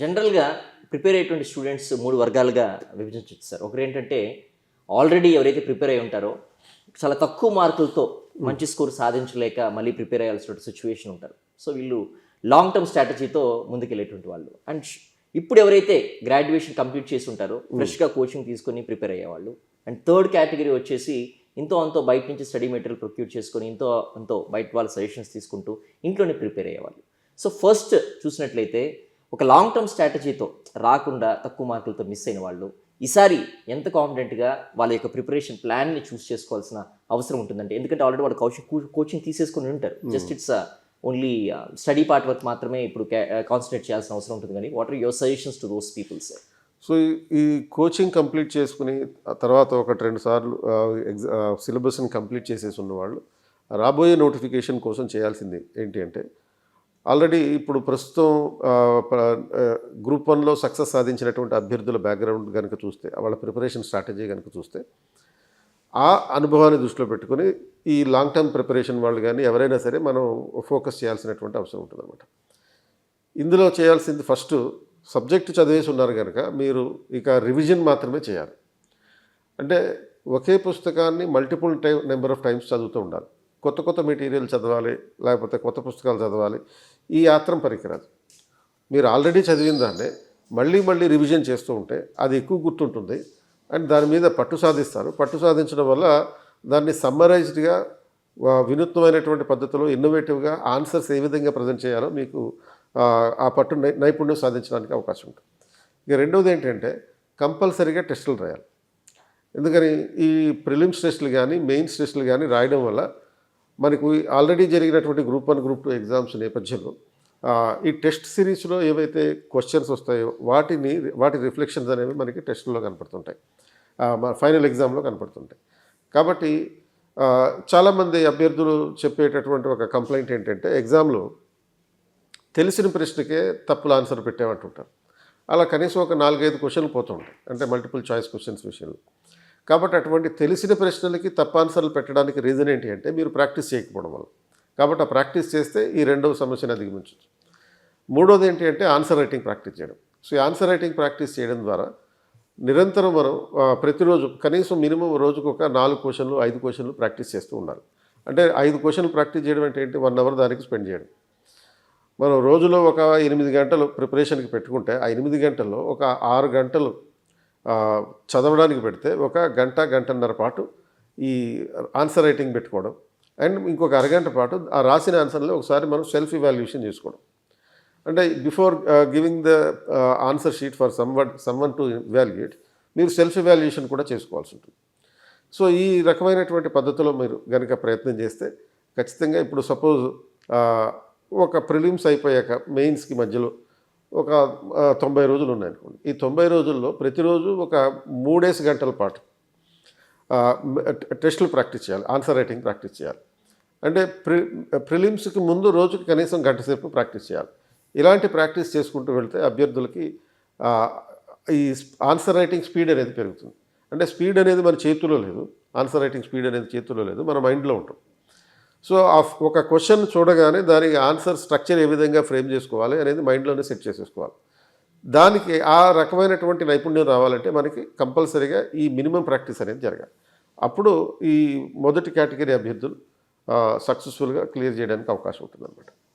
జనరల్గా ప్రిపేర్ అయ్యేటువంటి స్టూడెంట్స్ మూడు వర్గాలుగా విభజించవచ్చు సార్. ఒకరు ఏంటంటే ఆల్రెడీ ఎవరైతే ప్రిపేర్ అయి ఉంటారో చాలా తక్కువ మార్కులతో మంచి స్కోర్ సాధించలేక మళ్ళీ ప్రిపేర్ అయ్యాల్సిన సిచ్యువేషన్ ఉంటారు. సో వీళ్ళు లాంగ్ టర్మ్ స్ట్రాటజీతో ముందుకెళ్ళేటువంటి వాళ్ళు. అండ్ ఇప్పుడు ఎవరైతే గ్రాడ్యుయేషన్ కంప్లీట్ చేసి ఉంటారో ఫ్రెష్గా కోచింగ్ తీసుకొని ప్రిపేర్ అయ్యేవాళ్ళు అండ్ థర్డ్ కేటగిరీ వచ్చేసి ఇంతో అంతో బయట నుంచి స్టడీ మెటీరియల్ ప్రొక్యూర్ చేసుకొని ఇంతో అంతో బయట వాళ్ళ సజెషన్స్ తీసుకుంటూ ఇంట్లోనే ప్రిపేర్ అయ్యేవాళ్ళు సో ఫస్ట్ చూసినట్లయితే ఒక లాంగ్ టర్మ్ స్ట్రాటజీతో రాకుండా తక్కువ మార్కులతో మిస్ అయిన వాళ్ళు ఈసారి ఎంత కాన్ఫిడెంట్గా వాళ్ళ యొక్క ప్రిపరేషన్ ప్లాన్ని చూస్ చేసుకోవాల్సిన అవసరం ఉంటుందంటే ఎందుకంటే ఆల్రెడీ వాళ్ళు కౌషిక్ కోచింగ్ తీసేసుకొని ఉంటారు. Just it's only study part work మాత్రమే ఇప్పుడు కాన్సన్ట్రేట్ చేయాల్సిన అవసరం ఉంటుంది. కానీ what are your suggestions to those peoples so ఈ- కోచింగ్ కంప్లీట్ చేసుకుని తర్వాత ఒకటి రెండు సార్లు ఎగ్జా సిలబస్ని కంప్లీట్ చేసేసి ఉన్నవాళ్ళు రాబోయే నోటిఫికేషన్ కోసం చేయాల్సింది ఏంటి అంటే ఆల్రెడీ ఇప్పుడు ప్రస్తుతం గ్రూప్ వన్లో సక్సెస్ సాధించినటువంటి అభ్యర్థుల బ్యాక్గ్రౌండ్ కనుక చూస్తే వాళ్ళ ప్రిపరేషన్ స్ట్రాటజీ కనుక చూస్తే ఆ అనుభవాన్ని దృష్టిలో పెట్టుకొని ఈ లాంగ్ టర్మ్ ప్రిపరేషన్ వాళ్ళు కానీ ఎవరైనా సరే మనం ఫోకస్ చేయాల్సినటువంటి అవసరం ఉంటుందన్నమాట. ఇందులో చేయాల్సింది ఫస్ట్ సబ్జెక్ట్ చదివేసి ఉన్నారు కనుక మీరు ఇక రివిజన్ మాత్రమే చేయాలి. అంటే ఒకే పుస్తకాన్ని multiple time number of times చదువుతూ ఉండాలి. కొత్త కొత్త మెటీరియల్ చదవాలి లేకపోతే కొత్త పుస్తకాలు చదవాలి ఈ ఆత్రం పనికిరాదు. మీరు ఆల్రెడీ చదివిన దాన్ని మళ్ళీ మళ్ళీ రివిజన్ చేస్తూ ఉంటే అది ఎక్కువ గుర్తుంటుంది. అండ్ దాని మీద పట్టు సాధిస్తారు. పట్టు సాధించడం వల్ల దాన్ని సమ్మరైజ్డ్గా వినూత్నమైనటువంటి పద్ధతిలో ఇన్నోవేటివ్గా ఆన్సర్స్ ఏ విధంగా ప్రజెంట్ చేయాలో మీకు ఆ, పట్టు నైపుణ్యం సాధించడానికి అవకాశం ఉంటుంది. ఇక రెండవది ఏంటంటే కంపల్సరీగా టెస్టులు రాయాలి. ఎందుకని? ఈ ప్రిలిమ్స్ టెస్టులు కానీ మెయిన్స్ టెస్టులు కానీ రాయడం వల్ల మనకు ఆల్రెడీ జరిగినటువంటి group one group two exams నేపథ్యంలో ఈ టెస్ట్ సిరీస్లో ఏవైతే క్వశ్చన్స్ వస్తాయో వాటిని వాటి రిఫ్లెక్షన్స్ అనేవి మనకి టెస్ట్లో కనపడుతుంటాయి. ఫైనల్ ఎగ్జామ్లో కనపడుతుంటాయి. కాబట్టి చాలామంది అభ్యర్థులు చెప్పేటటువంటి ఒక కంప్లైంట్ ఏంటంటే ఎగ్జామ్లో తెలిసిన ప్రశ్నకే తప్పులు ఆన్సర్ పెట్టామంటుంటారు అలా కనీసం ఒక నాలుగైదు క్వశ్చన్లు పోతుంటాయి. అంటే మల్టిపుల్ చాయిస్ క్వశ్చన్స్ విషయంలో. కాబట్టి అటువంటి తెలిసిన ప్రశ్నలకి తప్పాన్సర్లు పెట్టడానికి రీజన్ ఏంటి అంటే మీరు ప్రాక్టీస్ చేయకపోవడం వల్ల. కాబట్టి ఆ ప్రాక్టీస్ చేస్తే ఈ రెండవ సమస్యను అధిగమించవచ్చు. మూడోది ఏంటి అంటే ఆన్సర్ రైటింగ్ ప్రాక్టీస్ చేయడం. సో ఈ ఆన్సర్ రైటింగ్ ప్రాక్టీస్ చేయడం ద్వారా నిరంతరం మనం ప్రతిరోజు కనీసం మినిమం రోజుకు ఒక నాలుగు క్వశ్చన్లు ఐదు క్వశ్చన్లు ప్రాక్టీస్ చేస్తూ ఉండాలి. అంటే ఐదు క్వశ్చన్లు ప్రాక్టీస్ చేయడం అంటే ఏంటి? వన్ అవర్ దానికి స్పెండ్ చేయడం. మనం రోజులో ఒక ఎనిమిది గంటలు ప్రిపరేషన్కి పెట్టుకుంటే ఆ ఎనిమిది గంటల్లో ఒక ఆరు గంటలు చదవడానికి పెడితే ఒక గంట గంటన్నర పాటు ఈ ఆన్సర్ రైటింగ్ పెట్టుకోవడం. అండ్ ఇంకొక అరగంట పాటు ఆ రాసిన ఆన్సర్లో ఒకసారి మనం సెల్ఫ్ ఇవాల్యుయేషన్ చేసుకోవడం. అంటే before giving the answer sheet for some one some one to evaluate మీరు సెల్ఫ్ ఇవాల్యుయేషన్ కూడా చేసుకోవాల్సి ఉంటుంది. సో ఈ రకమైనటువంటి పద్ధతిలో మీరు కనుక ప్రయత్నం చేస్తే ఖచ్చితంగా ఇప్పుడు సపోజ్ ఒక ప్రిలిమ్స్ అయిపోయాక మెయిన్స్కి మధ్యలో ఒక తొంభై రోజులు ఉన్నాయనుకోండి ఈ తొంభై రోజుల్లో ప్రతిరోజు ఒక మూడేసి గంటల పాటు టెస్టులు ప్రాక్టీస్ చేయాలి ఆన్సర్ రైటింగ్ ప్రాక్టీస్ చేయాలి. అంటే ప్రి ప్రిలిమ్స్కి ముందు రోజుకి కనీసం గంట సేపు ప్రాక్టీస్ చేయాలి. ఇలాంటి ప్రాక్టీస్ చేసుకుంటూ వెళ్తే అభ్యర్థులకి ఈ ఆన్సర్ రైటింగ్ స్పీడ్ అనేది పెరుగుతుంది. అంటే స్పీడ్ అనేది మన చేతిలో లేదు ఆన్సర్ రైటింగ్ స్పీడ్ అనేది చేతిలో లేదు మన మైండ్లో ఉంటుంది సో ఆ ఒక క్వశ్చన్ చూడగానే దానికి ఆన్సర్ స్ట్రక్చర్ ఏ విధంగా ఫ్రేమ్ చేసుకోవాలి అనేది మైండ్లోనే సెట్ చేసేసుకోవాలి. దానికి ఆ రకమైనటువంటి నైపుణ్యం రావాలంటే మనకి కంపల్సరీగా ఈ మినిమం ప్రాక్టీస్ అనేది జరగాలి. అప్పుడు ఈ మొదటి కేటగిరీ అభ్యర్థులు సక్సెస్ఫుల్గా క్లియర్ చేయడానికి అవకాశం ఉంటుంది